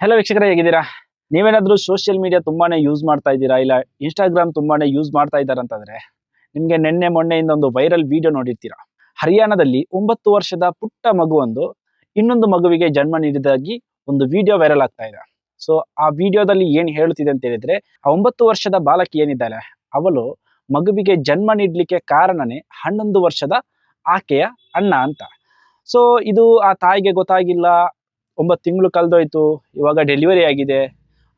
Hello ವೀಕ್ಷಕರೇ, ಹೇಗಿದ್ದೀರಾ? ನೀವೇನಾದರೂ ಸೋಷಿಯಲ್ ಮೀಡಿಯಾ ತುಂಬಾನೇ ಯೂಸ್ ಮಾಡ್ತಾ ಇದ್ದೀರಾ? ಇಲ್ಲ ಇನ್ಸ್ಟಾಗ್ರಾಮ್ ತುಂಬಾನೇ ಯೂಸ್ ಮಾಡ್ತಾ ಇದ್ದಾರೆ ಅಂತಂದ್ರೆ ನೆನ್ನೆ ನಿನ್ನೆ ಮೊನ್ನೆಯಿಂದ ಒಂದು ವೈರಲ್ ವಿಡಿಯೋ ನೋಡಿರ್ತೀರಾ. ಹರಿಯಾಣದಲ್ಲಿ ಒಂಬತ್ತು ವರ್ಷದ ಪುಟ್ಟ ಮಗುವೊಂದು, ಇನ್ನೊಂದು ಮಗುವಿಗೆ ಜನ್ಮ ನೀಡಿದಾಗಿ ಒಂದು ವಿಡಿಯೋ ವೈರಲ್ ಆಗ್ತಾ ಇದೆ. ಸೊ ಆ ವಿಡಿಯೋದಲ್ಲಿ ಏನು ಹೇಳುತ್ತಿದೆ ಅಂತ ಹೇಳಿದ್ರೆ, ಆ ಒಂಬತ್ತು ವರ್ಷದ ಬಾಲಕಿ ಏನಿದ್ದಾಳೆ, ಅವಳು ಮಗುವಿಗೆ ಜನ್ಮ ನೀಡಲಿಕ್ಕೆ ಕಾರಣನೇ ಹನ್ನೊಂದು ವರ್ಷದ ಆಕೆಯ ಅಣ್ಣ ಅಂತ. ಸೊ ಇದು ಆ ತಾಯಿಗೆ ಗೊತ್ತಾಗಿಲ್ಲ ಒಂಬತ್ತು ತಿಂಗಳು ಕಳೆದೋಯ್ತು, ಇವಾಗ ಡೆಲಿವರಿ ಆಗಿದೆ.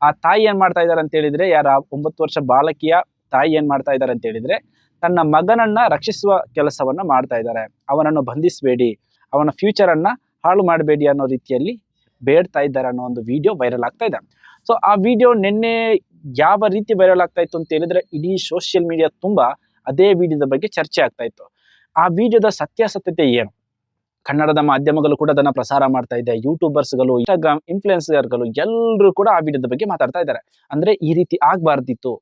ಆ ತಾಯಿ ಏನು ಮಾಡ್ತಾ ಇದ್ದಾರೆ ಅಂತ ಹೇಳಿದ್ರೆ, ಯಾರ ಒಂಬತ್ತು ವರ್ಷ ಬಾಲಕಿಯ ತಾಯಿ ಏನು ಮಾಡ್ತಾ ಇದ್ದಾರೆ ಅಂತ ಹೇಳಿದ್ರೆ, ತನ್ನ ಮಗನನ್ನ ರಕ್ಷಿಸುವ ಕೆಲಸವನ್ನ ಮಾಡ್ತಾ ಇದ್ದಾರೆ ಅವನನ್ನು ಬಂಧಿಸಬೇಡಿ. ಅವನ ಫ್ಯೂಚರ್ ಅನ್ನ ಹಾಳು ಮಾಡಬೇಡಿ ಅನ್ನೋ ರೀತಿಯಲ್ಲಿ ಬೇಡ್ತಾ ಇದ್ದಾರೆ ಅನ್ನೋ ಒಂದು ವಿಡಿಯೋ ವೈರಲ್ ಆಗ್ತಾ ಇದೆ. ಸೊ ಆ ವಿಡಿಯೋ ನಿನ್ನೆ ಯಾವ ರೀತಿ ವೈರಲ್ ಆಗ್ತಾ ಇತ್ತು ಅಂತ ಹೇಳಿದ್ರೆ, ಇಡೀ ಸೋಷಿಯಲ್ ಮೀಡಿಯಾ ತುಂಬಾ ಅದೇ ವಿಡಿಯೋದ ಬಗ್ಗೆ ಚರ್ಚೆ ಆಗ್ತಾ ಇತ್ತು. ಆ ವಿಡಿಯೋದ ಸತ್ಯಾಸತ್ಯತೆ ಏನು? ಕನ್ನಡದ ಮಾಧ್ಯಮಗಳು ಕೂಡ ಅದನ್ನ ಪ್ರಸಾರ ಮಾಡ್ತಾ ಇದೆ. ಯೂಟ್ಯೂಬರ್ಸ್ಗಳು ಇನ್ಸ್ಟಾಗ್ರಾಮ್ ಇನ್ಫ್ಲುಯೆನ್ಸರ್ಗಳು ಎಲ್ಲರೂ ಕೂಡ ಆ ವಿಡಿಯೋದ ಬಗ್ಗೆ ಮಾತಾಡ್ತಾ ಇದ್ದಾರೆ. ಅಂದ್ರೆ ಈ ರೀತಿ ಆಗ್ಬಾರ್ದಿತ್ತು.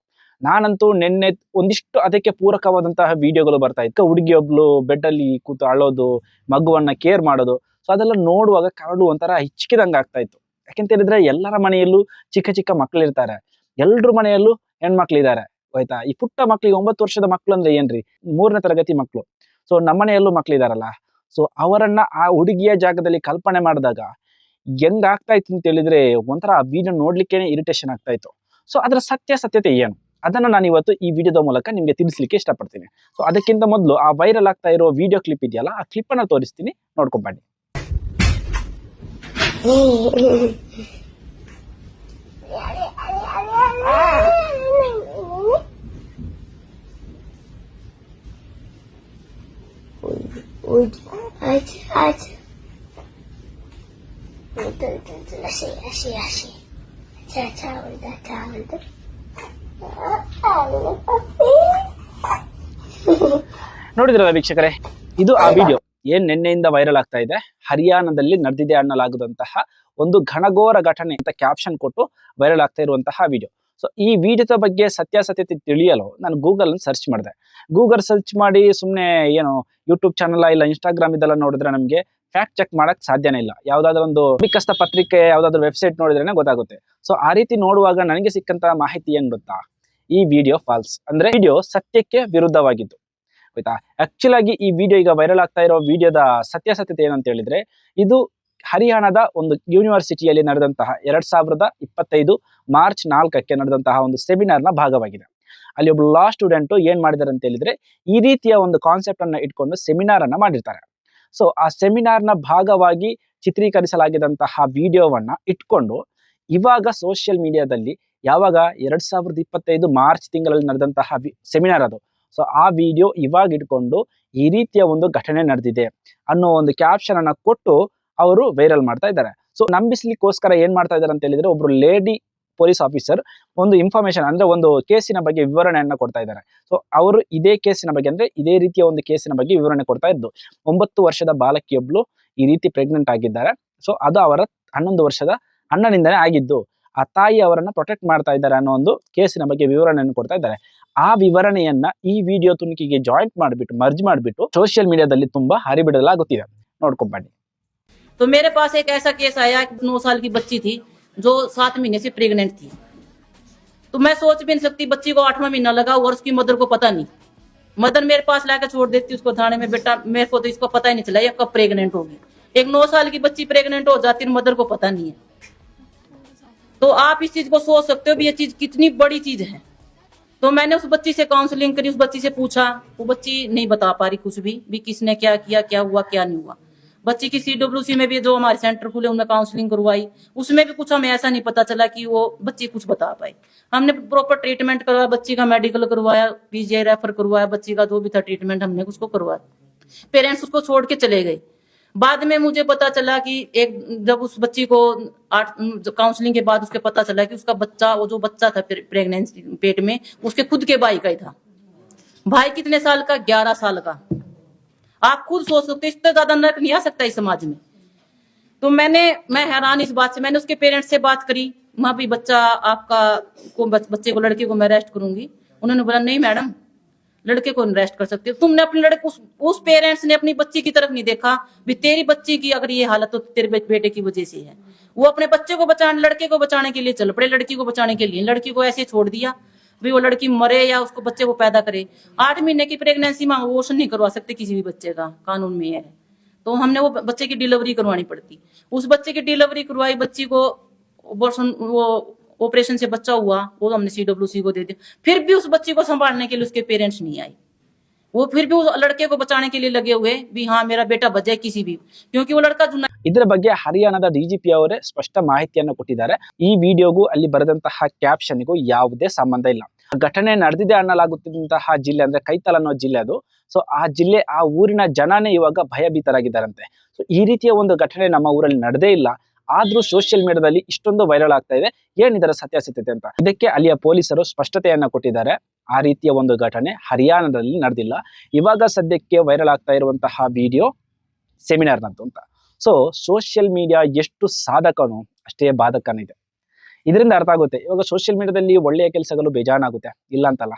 ನಾನಂತೂ ನಿನ್ನೆ ಒಂದಿಷ್ಟು ಅದಕ್ಕೆ ಪೂರಕವಾದಂತಹ ವಿಡಿಯೋಗಳು ಬರ್ತಾ ಇತ್ತು. ಹುಡುಗಿಯೊಬ್ಳು ಬೆಡ್ ಅಲ್ಲಿ ಕೂತು ಅಳೋದು, ಮಗುವನ್ನ ಕೇರ್ ಮಾಡೋದು. ಸೊ ಅದೆಲ್ಲ ನೋಡುವಾಗ ಕರಡು ಒಂಥರ ಹಿಚ್ಕಿದಂಗೆ ಆಗ್ತಾ ಇತ್ತು. ಯಾಕೆಂತ ಹೇಳಿದ್ರೆ ಎಲ್ಲರ ಮನೆಯಲ್ಲೂ ಚಿಕ್ಕ ಚಿಕ್ಕ ಮಕ್ಕಳಿರ್ತಾರೆ ಎಲ್ರ ಮನೆಯಲ್ಲೂ ಹೆಣ್ಮಕ್ಳಿದ್ದಾರೆ. ಆಯ್ತಾ? ಈ ಪುಟ್ಟ ಮಕ್ಳಿಗೆ ಒಂಬತ್ತು ವರ್ಷದ ಮಕ್ಳು ಅಂದ್ರೆ ಏನ್ರಿ? ಮೂರನೇ ತರಗತಿ ಮಕ್ಳು. ಸೊ ನಮ್ಮನೆಯಲ್ಲೂ ಮಕ್ಳಿದಾರಲ್ಲ? ಸೊ ಅವರನ್ನ ಆ ಹುಡುಗಿಯ ಜಾಗದಲ್ಲಿ ಕಲ್ಪನೆ ಮಾಡಿದಾಗ ಹೆಂಗ್ ಇತ್ತು ಅಂತ ಹೇಳಿದ್ರೆ ಒಂಥರ ಆ ವಿಡಿಯೋ ನೋಡ್ಲಿಕ್ಕೇನೆ ಇರಿಟೇಷನ್ ಆಗ್ತಾ ಇತ್ತು. ಸೊ ಅದರ ಸತ್ಯ ಸತ್ಯತೆ ಏನು? ಅದನ್ನ ನಾನು ಇವತ್ತು ಈ ವಿಡಿಯೋದ ಮೂಲಕ ನಿಮಗೆ ತಿಳಿಸ್ಲಿಕ್ಕೆ ಇಷ್ಟಪಡ್ತೀನಿ. ಸೊ ಅದಕ್ಕಿಂತ ಮೊದಲು ಆ ವೈರಲ್ ಆಗ್ತಾ ಇರೋ ವಿಡಿಯೋ ಕ್ಲಿಪ್ ಇದೆಯಲ್ಲ, ಆ ಕ್ಲಿಪ್ ಅನ್ನ ತೋರಿಸ್ತೀನಿ. ನೋಡ್ಕೊಬೇಡಿ ulda. ನೋಡಿದ್ರಲ್ಲ ವೀಕ್ಷಕರೇ, ಇದು ಆ ವಿಡಿಯೋ ಏನ್ ನಿನ್ನೆಯಿಂದ ವೈರಲ್ ಆಗ್ತಾ ಇದೆ? ಹರಿಯಾಣದಲ್ಲಿ ನಡೆದಿದೆ ಅನ್ನಲಾಗದಂತಹ ಒಂದು ಘನಘೋರ ಘಟನೆ ಅಂತ ಕ್ಯಾಪ್ಷನ್ ಕೊಟ್ಟು ವೈರಲ್ ಆಗ್ತಾ ಇರುವಂತಹ ವಿಡಿಯೋ ಸೊ ಈ ವಿಡಿಯೋದ ಬಗ್ಗೆ ಸತ್ಯಾಸತ್ಯತೆ ತಿಳಿಯಲು ನಾನು ಗೂಗಲ್ ಸರ್ಚ್ ಮಾಡಿದೆ. ಗೂಗಲ್ ಸರ್ಚ್ ಮಾಡಿ ಸುಮ್ಮನೆ ಏನು ಯೂಟ್ಯೂಬ್ ಚಾನಲ್ ಇಲ್ಲ ಇನ್ಸ್ಟಾಗ್ರಾಮ್ ಇದೆಲ್ಲ ನೋಡಿದ್ರೆ ನಮಗೆ ಫ್ಯಾಕ್ಟ್ ಚೆಕ್ ಮಾಡಕ್ ಸಾಧ್ಯನೇ ಇಲ್ಲ. ಯಾವ್ದಾದ್ರು ಒಂದು ನಂಬಿಕಸ್ಥ ಪತ್ರಿಕೆ, ಯಾವ್ದಾದ್ರು ವೆಬ್ಸೈಟ್ ನೋಡಿದ್ರೆ ಗೊತ್ತಾಗುತ್ತೆ. ಸೊ ಆ ರೀತಿ ನೋಡುವಾಗ ನನಗೆ ಸಿಕ್ಕಂತ ಮಾಹಿತಿ ಏನ್ ಗೊತ್ತಾ? ಈ ವಿಡಿಯೋ ಫಾಲ್ಸ್ ಅಂದ್ರೆ ವಿಡಿಯೋ ಸತ್ಯಕ್ಕೆ ವಿರುದ್ಧವಾಗಿದ್ದು. ಆಯ್ತಾ ಆಕ್ಚುಲ್ ಆಗಿ ಈ ವಿಡಿಯೋ ಈಗ ವೈರಲ್ ಆಗ್ತಾ ಇರೋ ವಿಡಿಯೋದ ಸತ್ಯಾಸತ್ಯತೆ ಏನಂತ ಹೇಳಿದ್ರೆ, ಇದು ಹರಿಯಾಣದ ಒಂದು ಯೂನಿವರ್ಸಿಟಿಯಲ್ಲಿ ನಡೆದಂತಹ ಎರಡ್ ಸಾವಿರದ ಇಪ್ಪತ್ತೈದು ಮಾರ್ಚ್ ನಾಲ್ಕಕ್ಕೆ ನಡೆದಂತಹ ಒಂದು ಸೆಮಿನಾರ್ನ ಭಾಗವಾಗಿದೆ. ಅಲ್ಲಿ ಒಬ್ಬ ಲಾ ಸ್ಟೂಡೆಂಟ್ ಏನ್ ಮಾಡಿದಾರೆ ಅಂತ ಹೇಳಿದ್ರೆ, ಈ ರೀತಿಯ ಒಂದು ಕಾನ್ಸೆಪ್ಟ್ ಅನ್ನ ಇಟ್ಕೊಂಡು ಸೆಮಿನಾರ್ ಅನ್ನ ಮಾಡಿರ್ತಾರೆ. ಸೊ ಆ ಸೆಮಿನಾರ್ನ ಭಾಗವಾಗಿ ಚಿತ್ರೀಕರಿಸಲಾಗಿದಂತಹ ವಿಡಿಯೋವನ್ನ ಇಟ್ಕೊಂಡು, ಇವಾಗ ಸೋಷಿಯಲ್ ಮೀಡಿಯಾದಲ್ಲಿ ಯಾವಾಗ ಎರಡ್ ಸಾವಿರದ ಇಪ್ಪತ್ತೈದು ಮಾರ್ಚ್ ತಿಂಗಳಲ್ಲಿ ನಡೆದಂತಹ ಸೆಮಿನಾರ್ ಅದು. ಸೊ ಆ ವಿಡಿಯೋ ಇವಾಗ ಇಟ್ಕೊಂಡು ಈ ರೀತಿಯ ಒಂದು ಘಟನೆ ನಡೆದಿದೆ ಅನ್ನೋ ಒಂದು ಕ್ಯಾಪ್ಷನ್ ಅನ್ನ ಕೊಟ್ಟು ಅವರು ವೈರಲ್ ಮಾಡ್ತಾ ಇದ್ದಾರೆ. ಸೊ ನಂಬಿಸ್ಲಿಕ್ಕೋಸ್ಕರ ಏನ್ ಮಾಡ್ತಾ ಇದ್ದಾರೆ ಅಂತ ಹೇಳಿದ್ರೆ, ಒಬ್ರು ಲೇಡಿ ಪೊಲೀಸ್ ಆಫೀಸರ್ ಒಂದು ಇನ್ಫಾರ್ಮೇಶನ್ ಅಂದ್ರೆ ಒಂದು ಕೇಸಿನ ಬಗ್ಗೆ ವಿವರಣೆಯನ್ನ ಕೊಡ್ತಾ ಇದ್ದಾರೆ. ಸೊ ಅವರು ಇದೇ ಕೇಸಿನ ಬಗ್ಗೆ ಅಂದ್ರೆ ಇದೇ ರೀತಿಯ ಒಂದು ಕೇಸಿನ ಬಗ್ಗೆ ವಿವರಣೆ ಕೊಡ್ತಾ ಇದ್ದು, ಒಂಬತ್ತು ವರ್ಷದ ಬಾಲಕಿಯೊಬ್ಳು ಈ ರೀತಿ ಪ್ರೆಗ್ನೆಂಟ್ ಆಗಿದ್ದಾರೆ. ಸೊ ಅದು ಅವರ ಹನ್ನೊಂದು ವರ್ಷದ ಅಣ್ಣನಿಂದನೇ ಆಗಿದ್ದು, ಆ ತಾಯಿ ಅವರನ್ನ ಪ್ರೊಟೆಕ್ಟ್ ಮಾಡ್ತಾ ಇದ್ದಾರೆ ಅನ್ನೋ ಒಂದು ಕೇಸಿನ ಬಗ್ಗೆ ವಿವರಣೆಯನ್ನು ಕೊಡ್ತಾ ಇದ್ದಾರೆ. ಆ ವಿವರಣೆಯನ್ನ ಈ ವಿಡಿಯೋ ತುಣುಕಿಗೆ ಜಾಯಿಂಟ್ ಮಾಡಿಬಿಟ್ಟು ಮರ್ಜ್ ಮಾಡಿಬಿಟ್ಟು ಸೋಷಿಯಲ್ ಮೀಡಿಯಾದಲ್ಲಿ ತುಂಬಾ ಹರಿಬಿಡಲಾಗುತ್ತಿದೆ. ನೋಡ್ಕೊಂಡ್ ಬನ್ನಿ. तो मेरे पास एक ऐसा केस आया कि नौ साल की बच्ची थी, जो सात महीने से प्रेग्नेंट थी। तो मैं सोच भी नहीं सकती, बच्ची को आठवां महीना लगा, और उसकी मदर को पता नहीं। मदर मेरे पास लाकर छोड़ देती, उसको थाने में, बेटा, मेरे को तो इसको पता ही नहीं चला, ये कब प्रेग्नेंट होगी। एक नौ साल की बच्ची प्रेग्नेंट हो जाती है मदर को पता नहीं है। तो आप इस चीज़ को सोच सकते हो भी ये चीज़ कितनी बड़ी चीज़ है। तो मैंने उस बच्ची से काउंसलिंग करी, उस बच्ची से पूछा, वो बच्ची नहीं बता पा रही कुछ भी भी किसने क्या किया, क्या हुआ, क्या नहीं हुआ। बच्ची की सीडब्ल्यूसी में भी जो हमारे सेंटर खुले, उनमें काउंसलिंग करवाई। उसमें भी कुछ हमें ऐसा नहीं पता चला कि वो बच्ची कुछ बता पाई हमने प्रॉपर ट्रीटमेंट करवाया, बच्ची का मेडिकल करवाया पीजीआई रेफर करवाया, बच्ची का जो भी था ट्रीटमेंट हमने उसको करवाया। पेरेंट्स उसको छोड़ के चले गए। बाद में मुझे पता चला कि एक, जब उस बच्ची को आठ काउंसलिंग के बाद उसके पता चला कि उसका बच्चा, वो जो बच्चा था प्रेगनेंसी पेट में, उसके खुद के भाई का ही था। भाई कितने साल का? ग्यारह साल का। आप खुद सोच सकते हो इससे ज़्यादा नरक नहीं आ सकता इस समाज में। तो मैंने मैं हैरान इस बात से मैंने उसके पेरेंट्स से बात करी। माँ भी बच्चा आपका को बच, बच्चे को लड़के को मैं अरेस्ट करूँगी। उन्होंने बोला नहीं मैडम लड़के को अरेस्ट कर सकते हो। तुमने अपने लड़के उस, उस पेरेंट्स ने अपनी बच्ची की तरफ़ नहीं देखा। भी तेरी बच्ची की अगर ये हालत तो तेरे बेटे की वजह से है। वो अपने बच्चे को बचाने लड़के को बचाने के लिए चल पड़े लड़की को बचाने के लिए। लड़की को ऐसे छोड़ दिया। भी वो लड़की मरे या उसको बच्चे को पैदा करे। आठ महीने की प्रेगनेंसी में अबोर्शन नहीं करवा सकते किसी भी बच्चे का, कानून में है। तो हमने वो बच्चे की डिलीवरी करवानी पड़ती। उस बच्चे की डिलीवरी करवाई, बच्ची को अबोर्शन वो ऑपरेशन से बच्चा हुआ, वो हमने सीडब्ल्यूसी को दे दिया। फिर भी उस बच्ची को संभालने के लिए उसके पेरेंट्स नहीं आए। वो फिर भी उस लड़के को बचाने के लिए लगे हुए भी हाँ मेरा बेटा बच जाए किसी भी क्योंकि वो लड़का जो ಇದರ ಬಗ್ಗೆ ಹರಿಯಾಣದ ಡಿಜಿಪಿ ಅವರೇ ಸ್ಪಷ್ಟ ಮಾಹಿತಿಯನ್ನು ಕೊಟ್ಟಿದ್ದಾರೆ ಈ ವಿಡಿಯೋಗೂ ಅಲ್ಲಿ ಬರೆದಂತಹ ಕ್ಯಾಪ್ಷನ್ಗೂ ಯಾವುದೇ ಸಂಬಂಧ ಇಲ್ಲ ಘಟನೆ ನಡೆದಿದೆ ಅನ್ನಲಾಗುತ್ತಿದ್ದಂತಹ ಜಿಲ್ಲೆ ಅಂದ್ರೆ ಕೈತಲ್ ಅನ್ನೋ ಜಿಲ್ಲೆ ಅದು ಸೊ ಆ ಜಿಲ್ಲೆ ಆ ಊರಿನ ಜನನೇ ಇವಾಗ ಭಯಭೀತರಾಗಿದ್ದಾರಂತೆ ಸೊ ಈ ರೀತಿಯ ಒಂದು ಘಟನೆ ನಮ್ಮ ಊರಲ್ಲಿ ನಡೆದೇ ಇಲ್ಲ ಆದ್ರೂ ಸೋಷಿಯಲ್ ಮೀಡಿಯಾದಲ್ಲಿ ಇಷ್ಟೊಂದು ವೈರಲ್ ಆಗ್ತಾ ಇದೆ. ಏನಿದರ ಸತ್ಯಾಸತ್ಯತೆ ಅಂತ? ಇದಕ್ಕೆ ಅಲ್ಲಿಯ ಪೊಲೀಸರು ಸ್ಪಷ್ಟತೆಯನ್ನ ಕೊಟ್ಟಿದ್ದಾರೆ. ಆ ರೀತಿಯ ಒಂದು ಘಟನೆ ಹರಿಯಾಣದಲ್ಲಿ ನಡೆದಿಲ್ಲ. ಇವಾಗ ಸದ್ಯಕ್ಕೆ ವೈರಲ್ ಆಗ್ತಾ ಇರುವಂತಹ ವಿಡಿಯೋ ಸೆಮಿನಾರ್ನದ್ದು ಅಂತ. ಸೊ ಸೋಷಿಯಲ್ ಮೀಡಿಯಾ ಎಷ್ಟು ಸಾಧಕನು ಅಷ್ಟೇ ಬಾಧಕನಿದೆ. ಇದರಿಂದ ಅರ್ಥ ಆಗುತ್ತೆ. ಇವಾಗ ಸೋಷಿಯಲ್ ಮೀಡಿಯಾದಲ್ಲಿ ಒಳ್ಳೆಯ ಕೆಲಸಗಳು ಬೇಜಾನಾಗುತ್ತೆ ಇಲ್ಲ ಅಂತಲ್ಲ.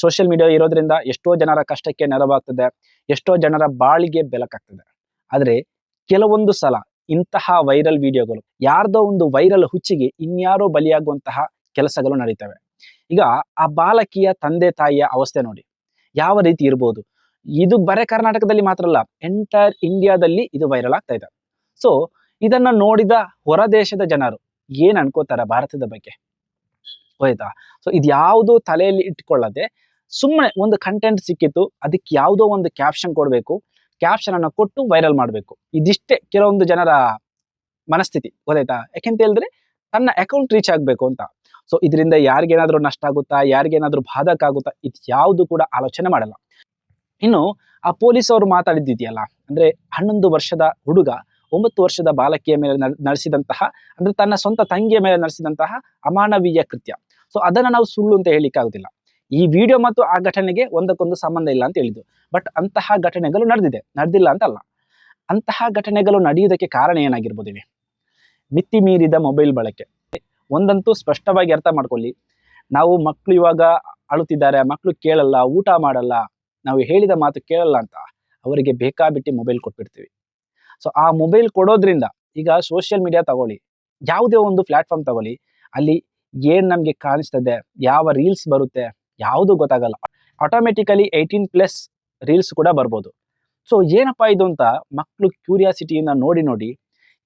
ಸೋಷಿಯಲ್ ಮೀಡಿಯಾ ಇರೋದ್ರಿಂದ ಎಷ್ಟೋ ಜನರ ಕಷ್ಟಕ್ಕೆ ನೆರವಾಗ್ತದೆ. ಎಷ್ಟೋ ಜನರ ಬಾಳಿಗೆ ಬೆಲಕಾಗ್ತದೆ ಆದರೆ ಕೆಲವೊಂದು ಸಲ ಇಂತಹ ವೈರಲ್ ವಿಡಿಯೋಗಳು ಯಾರ್ದೋ ಒಂದು ವೈರಲ್ ಹುಚ್ಚಿಗೆ ಇನ್ಯಾರೋ ಬಲಿಯಾಗುವಂತಹ ಕೆಲಸಗಳು ನಡೀತವೆ. ಈಗ ಆ ಬಾಲಕಿಯ ತಂದೆ ತಾಯಿಯ ಅವಸ್ಥೆ ನೋಡಿ. ಯಾವ ರೀತಿ ಇರ್ಬೋದು? ಇದು ಬರೇ ಕರ್ನಾಟಕದಲ್ಲಿ ಮಾತ್ರ ಅಲ್ಲ ಎಂಟೈರ್ ಇಂಡಿಯಾದಲ್ಲಿ ಇದು ವೈರಲ್ ಆಗ್ತಾ ಇದೆ. ಸೊ ಇದನ್ನ ನೋಡಿದ ಹೊರ ದೇಶದ ಜನರು ಏನ್ ಅನ್ಕೋತಾರೆ ಭಾರತದ ಬಗ್ಗೆ? ಹೋಯ್ತಾ ಸೊ ಇದು ಯಾವುದೋ ತಲೆಯಲ್ಲಿ ಇಟ್ಕೊಳ್ಳದೆ ಸುಮ್ಮನೆ ಒಂದು ಕಂಟೆಂಟ್ ಸಿಕ್ಕಿತ್ತು, ಅದಕ್ಕೆ ಯಾವುದೋ ಒಂದು ಕ್ಯಾಪ್ಷನ್ ಕೊಡಬೇಕು ಕ್ಯಾಪ್ಷನ್ ಅನ್ನು ಕೊಟ್ಟು ವೈರಲ್ ಮಾಡಬೇಕು. ಇದಿಷ್ಟೇ ಕೆಲವೊಂದು ಜನರ ಮನಸ್ಥಿತಿ, ಗೊತ್ತಾಯ್ತಾ? ಯಾಕೆಂತ ಹೇಳಿದ್ರೆ ತನ್ನ ಅಕೌಂಟ್ ರೀಚ್ ಆಗಬೇಕು ಅಂತ. ಸೊ ಇದರಿಂದ ಯಾರಿಗೇನಾದ್ರೂ ನಷ್ಟ ಆಗುತ್ತಾ? ಯಾರಿಗೇನಾದ್ರೂ ಬಾಧಕ ಆಗುತ್ತಾ? ಇದು ಯಾವುದು ಕೂಡ ಆಲೋಚನೆ ಮಾಡಲ್ಲ. ಇನ್ನು, ಆ ಪೊಲೀಸ್ ಅವರು ಮಾತಾಡಿದ್ದಿದೆಯಲ್ಲ, ಅಂದ್ರೆ ಹನ್ನೊಂದು ವರ್ಷದ ಹುಡುಗ, ಒಂಬತ್ತು ವರ್ಷದ ಬಾಲಕಿಯ ಮೇಲೆ ನಡ್- ನಡೆಸಿದಂತಹ, ಅಂದ್ರೆ ತನ್ನ ಸ್ವಂತ ತಂಗಿಯ ಮೇಲೆ ನಡೆಸಿದಂತಹ ಅಮಾನವೀಯ ಕೃತ್ಯ. ಸೊ ಅದನ್ನ ನಾವು ಸುಳ್ಳು ಅಂತ ಹೇಳಿಕ್ಕೆ ಆಗುದಿಲ್ಲ ಈ ವಿಡಿಯೋ ಮತ್ತು ಆ ಘಟನೆಗೆ ಒಂದಕ್ಕೊಂದು ಸಂಬಂಧ ಇಲ್ಲ ಅಂತ ಹೇಳಿದ್ದು. ಬಟ್ ಅಂತಹ ಘಟನೆಗಳು ನಡೆದಿದೆ. ನಡೆದಿಲ್ಲ ಅಂತ ಅಲ್ಲ ಅಂತಹ ಘಟನೆಗಳು ನಡೆಯುವುದಕ್ಕೆ ಕಾರಣ ಏನಾಗಿರ್ಬೋದು ಇವೆ ಮಿತಿ ಮೀರಿದ ಮೊಬೈಲ್ ಬಳಕೆ. ಒಂದಂತೂ ಸ್ಪಷ್ಟವಾಗಿ ಅರ್ಥ ಮಾಡ್ಕೊಳ್ಳಿ. ನಾವು ಮಕ್ಕಳು ಇವಾಗ ಅಳುತ್ತಿದ್ದಾರೆ ಮಕ್ಕಳು ಕೇಳಲ್ಲ, ಊಟ ಮಾಡಲ್ಲ, ನಾವು ಹೇಳಿದ ಮಾತು ಕೇಳಲ್ಲ ಅಂತ ಅವರಿಗೆ ಬೇಕಾಬಿಟ್ಟಿ ಮೊಬೈಲ್ ಕೊಟ್ಬಿಡ್ತೀವಿ. ಸೊ ಆ ಮೊಬೈಲ್ ಕೊಡೋದ್ರಿಂದ ಈಗ ಸೋಷಿಯಲ್ ಮೀಡಿಯಾ ತಗೊಳ್ಳಿ. ಯಾವುದೇ ಒಂದು ಪ್ಲಾಟ್ಫಾರ್ಮ್ ತಗೊಳ್ಳಿ. ಅಲ್ಲಿ ಏನು ನಮಗೆ ಕಾಣಿಸ್ತದೆ, ಯಾವ ರೀಲ್ಸ್ ಬರುತ್ತೆ ಯಾವುದು ಗೊತ್ತಾಗಲ್ಲ. ಆಟೋಮೆಟಿಕಲಿ ಏಯ್ಟೀನ್ ಪ್ಲಸ್ ರೀಲ್ಸ್ ಕೂಡ ಬರ್ಬೋದು. ಸೊ ಏನಪ್ಪ ಇದು ಅಂತ ಮಕ್ಕಳು ಕ್ಯೂರಿಯಾಸಿಟಿಯಿಂದ ನೋಡಿ ನೋಡಿ,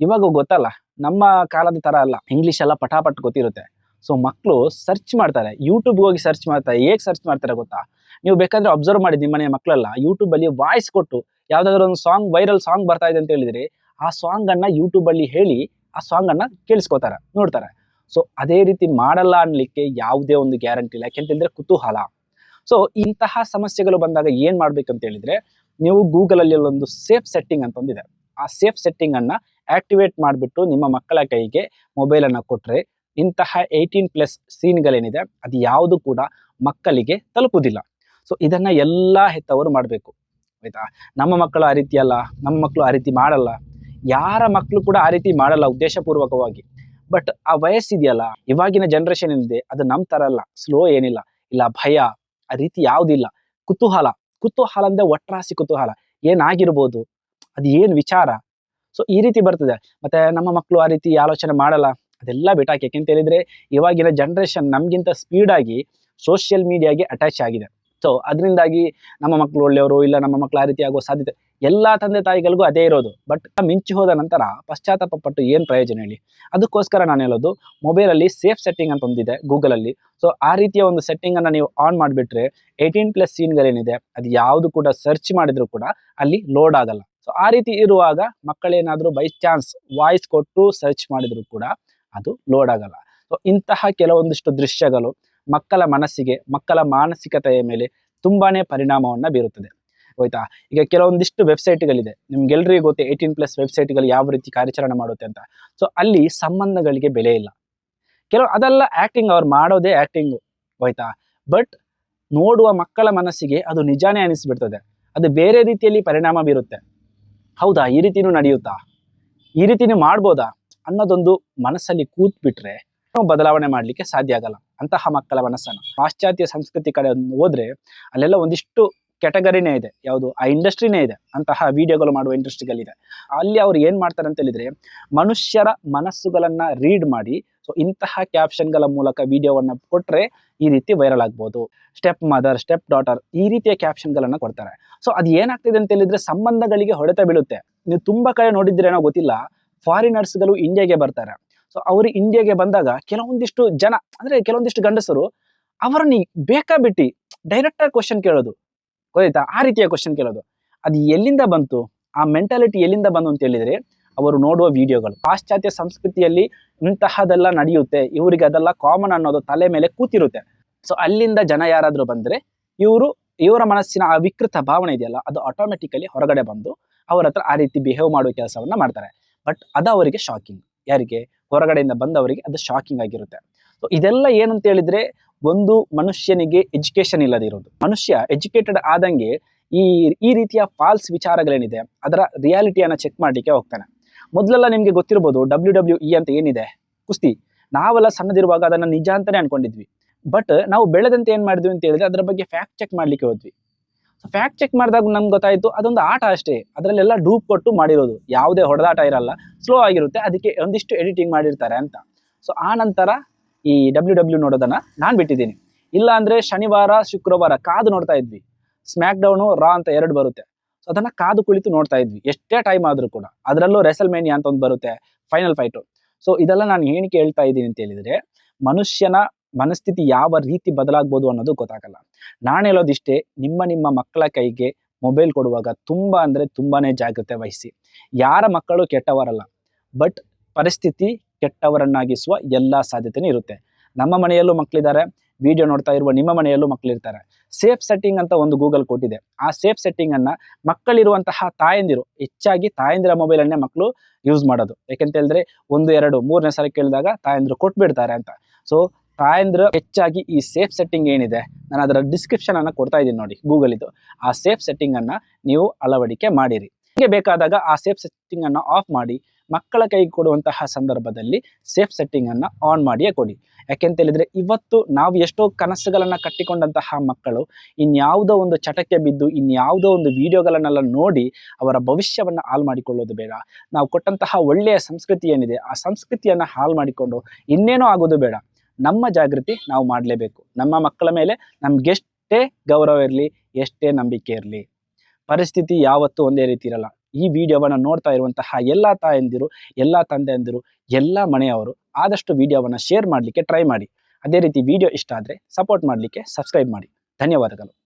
ಇವಾಗ ಗೊತ್ತಲ್ಲ, ನಮ್ಮ ಕಾಲದ ಥರ ಅಲ್ಲ ಇಂಗ್ಲೀಷ್ ಎಲ್ಲ ಪಟಾಪಟ್ ಗೊತ್ತಿರುತ್ತೆ. ಸೊ ಮಕ್ಕಳು ಸರ್ಚ್ ಮಾಡ್ತಾರೆ ಯೂಟ್ಯೂಬ್ಗೆ ಹೋಗಿ ಸರ್ಚ್ ಮಾಡ್ತಾರೆ ಹೇಗೆ ಸರ್ಚ್ ಮಾಡ್ತಾರೆ ಗೊತ್ತಾ? ನೀವು ಬೇಕಾದ್ರೆ ಅಬ್ಸರ್ವ್ ಮಾಡಿ ನಿಮ್ಮ ಮನೆಯ ಮಕ್ಕಳೆಲ್ಲ ಯೂಟ್ಯೂಬಲ್ಲಿ ವಾಯ್ಸ್ ಕೊಟ್ಟು, ಯಾವುದಾದ್ರೂ ಒಂದು ಸಾಂಗ್ ವೈರಲ್ ಸಾಂಗ್ ಬರ್ತಾ ಇದೆ ಅಂತ ಹೇಳಿದ್ರೆ, ಆ ಸಾಂಗನ್ನು ಯೂಟ್ಯೂಬಲ್ಲಿ ಹೇಳಿ, ಆ ಸಾಂಗನ್ನು ಕೇಳಿಸ್ಕೊತಾರೆ, ನೋಡ್ತಾರೆ. ಸೊ ಅದೇ ರೀತಿ ಮಾಡಲ್ಲ ಅನ್ಲಿಕ್ಕೆ ಯಾವುದೇ ಒಂದು ಗ್ಯಾರಂಟಿ ಇಲ್ಲ. ಯಾಕೆಂತಂದ್ರೆ ಕುತೂಹಲ. ಸೊ ಇಂತಹ ಸಮಸ್ಯೆಗಳು ಬಂದಾಗ ಏನ್ ಮಾಡ್ಬೇಕಂತ ಹೇಳಿದ್ರೆ ನೀವು ಗೂಗಲ್ ಅಲ್ಲಿ ಒಂದು ಸೇಫ್ ಸೆಟ್ಟಿಂಗ್ ಅಂತ ಒಂದಿದೆ. ಆ ಸೇಫ್ ಸೆಟ್ಟಿಂಗ್ ಅನ್ನ ಆಕ್ಟಿವೇಟ್ ಮಾಡಿಬಿಟ್ಟು ನಿಮ್ಮ ಮಕ್ಕಳ ಕೈಗೆ ಮೊಬೈಲ್ ಅನ್ನ ಕೊಟ್ರೆ ಇಂತಹ ಏಯ್ಟೀನ್ ಪ್ಲಸ್ ಸೀನ್ಗಳೇನಿದೆ ಅದು ಯಾವುದು ಕೂಡ ಮಕ್ಕಳಿಗೆ ತಲುಪುದಿಲ್ಲ ಸೊ ಇದನ್ನ ಎಲ್ಲಾ ಹೆತ್ತವರು ಮಾಡಬೇಕು. ಆಯ್ತಾ? ನಮ್ಮ ಮಕ್ಕಳು ಆ ರೀತಿ ಅಲ್ಲ, ನಮ್ಮ ಮಕ್ಕಳು ಆ ರೀತಿ ಮಾಡಲ್ಲ. ಯಾರ ಮಕ್ಕಳು ಕೂಡ ಆ ರೀತಿ ಮಾಡಲ್ಲ ಉದ್ದೇಶಪೂರ್ವಕವಾಗಿ. ಬಟ್ ಆ ವಯಸ್ಸಿದೆಯಲ್ಲ ಇವಾಗಿನ ಜನರೇಷನ್ ಏನಿದೆ ಅದು ನಮ್ ತರ ಅಲ್ಲ ಸ್ಲೋ ಏನಿಲ್ಲ. ಇಲ್ಲ ಭಯ, ಆ ರೀತಿ ಯಾವುದಿಲ್ಲ. ಕುತೂಹಲ ಕುತೂಹಲ ಅಂದ್ರೆ ಒಟ್ರಾಸಿ ಕುತೂಹಲ. ಏನಾಗಿರ್ಬೋದು ಅದು ಏನ್ ವಿಚಾರ? ಸೊ ಈ ರೀತಿ ಬರ್ತದೆ. ಮತ್ತೆ ನಮ್ಮ ಮಕ್ಕಳು ಆ ರೀತಿ ಆಲೋಚನೆ ಮಾಡಲ್ಲ, ಅದೆಲ್ಲ ಬಿಟ್ಟಾಕಿ ಯಾಕೆಂತ ಹೇಳಿದ್ರೆ, ಇವಾಗಿನ ಜನರೇಷನ್ ನಮ್ಗಿಂತ ಆಗಿ ಸೋಷಿಯಲ್ ಮೀಡಿಯಾಗೆ ಅಟ್ಯಾಚ್ ಆಗಿದೆ. ಸೊ ಅದರಿಂದಾಗಿ ನಮ್ಮ ಮಕ್ಕಳು ಒಳ್ಳೆಯವರು ಇಲ್ಲ, ನಮ್ಮ ಮಕ್ಕಳು ಆ ರೀತಿ ಆಗುವ ಸಾಧ್ಯತೆ ಎಲ್ಲ ತಂದೆ ತಾಯಿಗಳಿಗೂ ಅದೇ ಇರೋದು. ಬಟ್ ಮಿಂಚಿ ಹೋದ ನಂತರ ಪಶ್ಚಾತ್ತಾಪ ಪಟ್ಟು ಏನು ಪ್ರಯೋಜನ ಹೇಳಿ? ಅದಕ್ಕೋಸ್ಕರ ನಾನು ಹೇಳೋದು ಮೊಬೈಲ್ ಅಲ್ಲಿ ಸೇಫ್ ಸೆಟ್ಟಿಂಗ್ ಅಂತ ಒಂದಿದೆ ಗೂಗಲ್ ಅಲ್ಲಿ. ಸೊ ಆ ರೀತಿಯ ಒಂದು ಸೆಟ್ಟಿಂಗ್ ಅನ್ನ ನೀವು ಆನ್ ಮಾಡಿಬಿಟ್ರೆ ಏಯ್ಟೀನ್ ಪ್ಲಸ್ ಸೀನ್ಗಳೇನಿದೆ ಅದು ಯಾವುದು ಕೂಡ ಸರ್ಚ್ ಮಾಡಿದರೂ ಕೂಡ ಅಲ್ಲಿ ಲೋಡ್ ಆಗಲ್ಲ. ಸೊ ಆ ರೀತಿ ಇರುವಾಗ ಮಕ್ಕಳೇನಾದರೂ ಬೈ ಚಾನ್ಸ್ ವಾಯ್ಸ್ ಕೊಟ್ಟು ಸರ್ಚ್ ಮಾಡಿದರೂ ಕೂಡ ಅದು ಲೋಡ್ ಆಗಲ್ಲ. ಸೊ ಇಂತಹ ಕೆಲವೊಂದಿಷ್ಟು ದೃಶ್ಯಗಳು ಮಕ್ಕಳ ಮನಸ್ಸಿಗೆ, ಮಕ್ಕಳ ಮಾನಸಿಕತೆಯ ಮೇಲೆ ತುಂಬಾನೇ ಪರಿಣಾಮವನ್ನ ಬೀರುತ್ತದೆ. ಹೋಯ್ತಾ? ಈಗ ಕೆಲವೊಂದಿಷ್ಟು ವೆಬ್ಸೈಟ್ಗಳಿದೆ. ನಿಮ್ಗೆಲ್ರಿಗೂ ಗೊತ್ತೆ, ಏಯ್ಟೀನ್ ಪ್ಲಸ್ ವೆಬ್ಸೈಟ್ಗಳು ಯಾವ ರೀತಿ ಕಾರ್ಯಾಚರಣೆ ಮಾಡುತ್ತೆ ಅಂತ. ಸೊ, ಅಲ್ಲಿ ಸಂಬಂಧಗಳಿಗೆ ಬೆಲೆ ಇಲ್ಲ. ಕೆಲವು, ಅದೆಲ್ಲ ಆಕ್ಟಿಂಗ್ ಅವ್ರು ಮಾಡೋದೇ ಆಕ್ಟಿಂಗ್ ಹೋಯ್ತಾ? ಬಟ್, ನೋಡುವ ಮಕ್ಕಳ ಮನಸ್ಸಿಗೆ ಅದು ನಿಜಾನೇ ಅನಿಸ್ಬಿಡ್ತದೆ. ಅದು ಬೇರೆ ರೀತಿಯಲ್ಲಿ ಪರಿಣಾಮ ಬೀರುತ್ತೆ. ಹೌದಾ? ಈ ರೀತಿನೂ ನಡೆಯುತ್ತಾ? ಈ ರೀತಿನೂ ಮಾಡ್ಬೋದಾ? ಅನ್ನೋದೊಂದು ಮನಸ್ಸಲ್ಲಿ ಕೂತ್ ಬಿಟ್ರೆ ಬದಲಾವಣೆ ಮಾಡಲಿಕ್ಕೆ ಸಾಧ್ಯ ಆಗಲ್ಲ. ಅಂತಹ ಮಕ್ಕಳ ಮನಸ್ಸನ್ನು. ಪಾಶ್ಚಾತ್ಯ ಸಂಸ್ಕೃತಿ ಕಡೆ ಹೋದ್ರೆ ಅಲ್ಲೆಲ್ಲ ಒಂದಿಷ್ಟು ಕ್ಯಾಟಗರಿನೇ ಇದೆ. ಯಾವುದು? ಆ ಇಂಡಸ್ಟ್ರಿನೇ ಇದೆ. ಅಂತಹ ವಿಡಿಯೋಗಳು ಮಾಡುವ ಇಂಡಸ್ಟ್ರಿಗಳಿದೆ. ಅಲ್ಲಿ ಅವ್ರು ಏನ್ ಮಾಡ್ತಾರೆ ಅಂತ ಹೇಳಿದ್ರೆ ಮನುಷ್ಯರ ಮನಸ್ಸುಗಳನ್ನ ರೀಡ್ ಮಾಡಿ, ಸೊ ಇಂತಹ ಕ್ಯಾಪ್ಷನ್ಗಳ ಮೂಲಕ ವಿಡಿಯೋವನ್ನ ಕೊಟ್ರೆ ಈ ರೀತಿ ವೈರಲ್ ಆಗ್ಬೋದು. ಸ್ಟೆಪ್ ಮದರ್, ಸ್ಟೆಪ್ ಡಾಟರ್ ಈ ರೀತಿಯ ಕ್ಯಾಪ್ಷನ್ಗಳನ್ನ ಕೊಡ್ತಾರೆ. ಸೊ ಅದು ಏನಾಗ್ತಿದೆ ಅಂತ ಹೇಳಿದ್ರೆ ಸಂಬಂಧಗಳಿಗೆ ಹೊಡೆತ ಬೀಳುತ್ತೆ. ನೀವು ತುಂಬಾ ಕಡೆ ನೋಡಿದ್ರೇನೋ ಗೊತ್ತಿಲ್ಲ, ಫಾರಿನರ್ಸ್ಗಳು ಇಂಡಿಯಾಗೆ ಬರ್ತಾರೆ. ಸೊ ಅವರು ಇಂಡಿಯಾಗೆ ಬಂದಾಗ ಕೆಲವೊಂದಿಷ್ಟು ಜನ, ಅಂದ್ರೆ ಕೆಲವೊಂದಿಷ್ಟು ಗಂಡಸರು ಅವರನ್ನ ಬೇಕಾ ಬಿಟ್ಟಿ ಡೈರೆಕ್ಟ್ ಆಗಿ ಕ್ವಶನ್ ಕೇಳೋದು. ಗೊತ್ತಾಯ್ತಾ? ಆ ರೀತಿಯ ಕ್ವಶನ್ ಕೇಳೋದು. ಅದು ಎಲ್ಲಿಂದ ಬಂತು? ಆ ಮೆಂಟಾಲಿಟಿ ಎಲ್ಲಿಂದ ಬಂತು ಅಂತ ಹೇಳಿದ್ರೆ ಅವರು ನೋಡುವ ವಿಡಿಯೋಗಳು ಪಾಶ್ಚಾತ್ಯ ಸಂಸ್ಕೃತಿಯಲ್ಲಿ ಇಂತಹದೆಲ್ಲ ನಡೆಯುತ್ತೆ. ಇವರಿಗೆ ಅದೆಲ್ಲ ಕಾಮನ್ ಅನ್ನೋದು ತಲೆ ಮೇಲೆ ಕೂತಿರುತ್ತೆ. ಸೊ ಅಲ್ಲಿಂದ ಜನ ಯಾರಾದರೂ ಬಂದ್ರೆ ಇವರು, ಇವರ ಮನಸ್ಸಿನ ಆ ವಿಕೃತ ಭಾವನೆ ಇದೆಯಲ್ಲ, ಅದು ಆಟೋಮೆಟಿಕಲಿ ಹೊರಗಡೆ ಬಂದು ಅವರ ಆ ರೀತಿ ಬಿಹೇವ್ ಮಾಡುವ ಕೆಲಸವನ್ನ ಮಾಡ್ತಾರೆ. ಬಟ್ ಅದು ಅವರಿಗೆ ಶಾಕಿಂಗ್ ಯಾರಿಗೆ? ಹೊರಗಡೆಯಿಂದ ಬಂದವರಿಗೆ ಅದು ಶಾಕಿಂಗ್ ಆಗಿರುತ್ತೆ. ಸೊ ಇದೆಲ್ಲ ಏನು ಅಂತ ಹೇಳಿದ್ರೆ ಒಂದು ಮನುಷ್ಯನಿಗೆ ಎಜುಕೇಶನ್ ಇಲ್ಲದಿರೋದು. ಮನುಷ್ಯ ಎಜುಕೇಟೆಡ್ ಆದಂಗೆ ಈ ಈ ರೀತಿಯ ಫಾಲ್ಸ್ ವಿಚಾರಗಳೇನಿದೆ, ಅದರ ರಿಯಾಲಿಟಿಯನ್ನು ಚೆಕ್ ಮಾಡ್ಲಿಕ್ಕೆ ಹೋಗ್ತಾನೆ. ಮೊದಲೆಲ್ಲ ನಿಮಗೆ ಗೊತ್ತಿರ್ಬೋದು ಡಬ್ಲ್ಯೂ ಡಬ್ಲ್ಯೂ ಇ ಅಂತ ಏನಿದೆ? ಕುಸ್ತಿ. ನಾವೆಲ್ಲ ಸಣ್ಣದಿರುವಾಗ ಅದನ್ನ ನಿಜ ಅಂತಾನೆ ಅನ್ಕೊಂಡಿದ್ವಿ. ಬಟ್ ನಾವು ಬೆಳೆದಂತೆ ಏನು ಮಾಡಿದ್ವಿ ಅಂತ ಹೇಳಿದ್ರೆ, ಅದರ ಬಗ್ಗೆ ಫ್ಯಾಕ್ಟ್ ಚೆಕ್ ಮಾಡ್ಲಿಕ್ಕೆ ಹೋದ್ವಿ. ಫ್ಯಾಕ್ಟ್ ಚೆಕ್ ಮಾಡಿದಾಗ ನಮ್ಗೆ ಗೊತ್ತಾಯ್ತು, ಅದೊಂದು ಆಟ ಅಷ್ಟೇ. ಅದರಲ್ಲೆಲ್ಲ ಡೂಪ್ ಕೊಟ್ಟು ಮಾಡಿರೋದು. ಯಾವುದೇ ಹೊಡೆದಾಟ ಇರಲ್ಲ. ಸ್ಲೋ ಆಗಿರುತ್ತೆ. ಅದಕ್ಕೆ ಒಂದಿಷ್ಟು ಎಡಿಟಿಂಗ್ ಮಾಡಿರ್ತಾರೆ ಅಂತ. ಸೊ ಆ ನಂತರ ಈ ಡಬ್ಲ್ಯೂ ಡಬ್ಲ್ಯೂ ನೋಡೋದನ್ನು ನಾನು ಬಿಟ್ಟಿದ್ದೀನಿ. ಇಲ್ಲ ಅಂದ್ರೆ ಶನಿವಾರ, ಶುಕ್ರವಾರ ಕಾದು ನೋಡ್ತಾ ಇದ್ವಿ. ಸ್ಮ್ಯಾಕ್ ಡೌನು ರಾ ಅಂತ ಎರಡು ಬರುತ್ತೆ. ಸೊ ಅದನ್ನ ಕಾದು ಕುಳಿತು ನೋಡ್ತಾ ಇದ್ವಿ. ಎಷ್ಟೇ ಟೈಮ್ ಆದ್ರೂ ಕೂಡ. ಅದರಲ್ಲೂ ರೆಸಲ್ಮೇನಿಯಾ ಅಂತ ಒಂದು ಬರುತ್ತೆ. ಫೈನಲ್ ಫೈಟು ಸೊ ಇದೆಲ್ಲ ನಾನು ಏನಕ್ಕೆ ಹೇಳ್ತಾ ಇದ್ದೀನಿ ಅಂತ ಹೇಳಿದ್ರೆ, ಮನುಷ್ಯನ ಮನಸ್ಥಿತಿ ಯಾವ ರೀತಿ ಬದಲಾಗ್ಬೋದು ಅನ್ನೋದು ಗೊತ್ತಾಗಲ್ಲ. ನಾನು ಹೇಳೋದಿಷ್ಟೇ, ನಿಮ್ಮ ನಿಮ್ಮ ಮಕ್ಕಳ ಕೈಗೆ ಮೊಬೈಲ್ ಕೊಡುವಾಗ ತುಂಬ ಅಂದ್ರೆ ತುಂಬಾನೇ ಜಾಗ್ರತೆ ವಹಿಸಿ. ಯಾರ ಮಕ್ಕಳು ಕೆಟ್ಟವರಲ್ಲ ಬಟ್ ಪರಿಸ್ಥಿತಿ ಕೆಟ್ಟವರನ್ನಾಗಿಸುವ ಎಲ್ಲ ಸಾಧ್ಯತೆನೂ ಇರುತ್ತೆ. ನಮ್ಮ ಮನೆಯಲ್ಲೂ ಮಕ್ಕಳಿದ್ದಾರೆ ವಿಡಿಯೋ ನೋಡ್ತಾ ಇರುವ ನಿಮ್ಮ ಮನೆಯಲ್ಲೂ ಮಕ್ಕಳಿರ್ತಾರೆ ಸೇಫ್ ಸೆಟ್ಟಿಂಗ್ ಅಂತ ಒಂದು ಗೂಗಲ್ ಕೊಟ್ಟಿದೆ ಆ ಸೇಫ್ ಸೆಟ್ಟಿಂಗ್ ಅನ್ನ ಮಕ್ಕಳಿರುವಂತಹ ತಾಯಂದಿರು, ಹೆಚ್ಚಾಗಿ ತಾಯಂದಿರ ಮೊಬೈಲ್ ಅನ್ನೇ ಮಕ್ಕಳು ಯೂಸ್ ಮಾಡೋದು. ಯಾಕೆಂತ ಹೇಳಿದ್ರೆ, ಒಂದು, ಎರಡು, ಮೂರನೇ ಸಲ ಕೇಳಿದಾಗ ತಾಯಂದಿರು ಕೊಟ್ಬಿಡ್ತಾರೆ ಅಂತ. ಸೊ ತಾಯಂದಿರು ಹೆಚ್ಚಾಗಿ ಈ ಸೇಫ್ ಸೆಟ್ಟಿಂಗ್ ಏನಿದೆ, ನಾನು ಅದರ ಡಿಸ್ಕ್ರಿಪ್ಷನ್ ಅನ್ನ ಕೊಡ್ತಾ ಇದ್ದೀನಿ ನೋಡಿ ಗೂಗಲ್ ಇದು ಆ ಸೇಫ್ ಸೆಟ್ಟಿಂಗ್ ಅನ್ನ ನೀವು ಅಳವಡಿಕೆ ಮಾಡಿರಿ. ನಿಮಗೆ ಬೇಕಾದಾಗ ಆ ಸೇಫ್ ಸೆಟ್ಟಿಂಗ್ ಅನ್ನ ಆಫ್ ಮಾಡಿ, ಮಕ್ಕಳ ಕೈಗೆ ಕೊಡುವಂತಹ ಸಂದರ್ಭದಲ್ಲಿ ಸೇಫ್ ಸೆಟ್ಟಿಂಗ್ ಅನ್ನ ಆನ್ ಮಾಡಿಯೇ ಕೊಡಿ. ಯಾಕೆಂತ ಹೇಳಿದ್ರೆ, ಇವತ್ತು ನಾವು ಎಷ್ಟೋ ಕನಸುಗಳನ್ನ ಕಟ್ಟಿಕೊಂಡಂತಹ ಮಕ್ಕಳು, ಇನ್ಯಾವುದೋ ಒಂದು ಚಟಕ್ಕೆ ಬಿದ್ದು, ಇನ್ಯಾವುದೋ ಒಂದು ವಿಡಿಯೋಗಳನ್ನೆಲ್ಲ ನೋಡಿ ಅವರ ಭವಿಷ್ಯವನ್ನ ಹಾಳು ಮಾಡಿಕೊಳ್ಳೋದು ಬೇಡ. ನಾವು ಕೊಟ್ಟಂತಹ ಒಳ್ಳೆಯ ಸಂಸ್ಕೃತಿ ಏನಿದೆ, ಆ ಸಂಸ್ಕೃತಿಯನ್ನ ಹಾಳು ಮಾಡಿಕೊಂಡು ಇನ್ನೇನೋ ಆಗೋದು ಬೇಡ. ನಮ್ಮ ಜಾಗೃತಿ ನಾವು ಮಾಡಲೇಬೇಕು. ನಮ್ಮ ಮಕ್ಕಳ ಮೇಲೆ ನಮ್ಗೆಷ್ಟೇ ಗೌರವ ಇರಲಿ, ಎಷ್ಟೇ ನಂಬಿಕೆ ಇರಲಿ, ಪರಿಸ್ಥಿತಿ ಯಾವತ್ತೂ ಒಂದೇ ರೀತಿ ಇರಲ್ಲ. ಈ ವಿಡಿಯೋವನ್ನು ನೋಡ್ತಾ ಇರುವಂತಹ ಎಲ್ಲ ತಾಯಂದಿರು, ಎಲ್ಲ ತಂದೆಯಂದಿರು, ಎಲ್ಲ ಮನೆಯವರು ಆದಷ್ಟು ವಿಡಿಯೋವನ್ನು ಶೇರ್ ಮಾಡಲಿಕ್ಕೆ ಟ್ರೈ ಮಾಡಿ. ಅದೇ ರೀತಿ ವಿಡಿಯೋ ಇಷ್ಟ ಆದರೆ ಸಪೋರ್ಟ್ ಮಾಡಲಿಕ್ಕೆ ಸಬ್ಸ್ಕ್ರೈಬ್ ಮಾಡಿ. ಧನ್ಯವಾದಗಳು.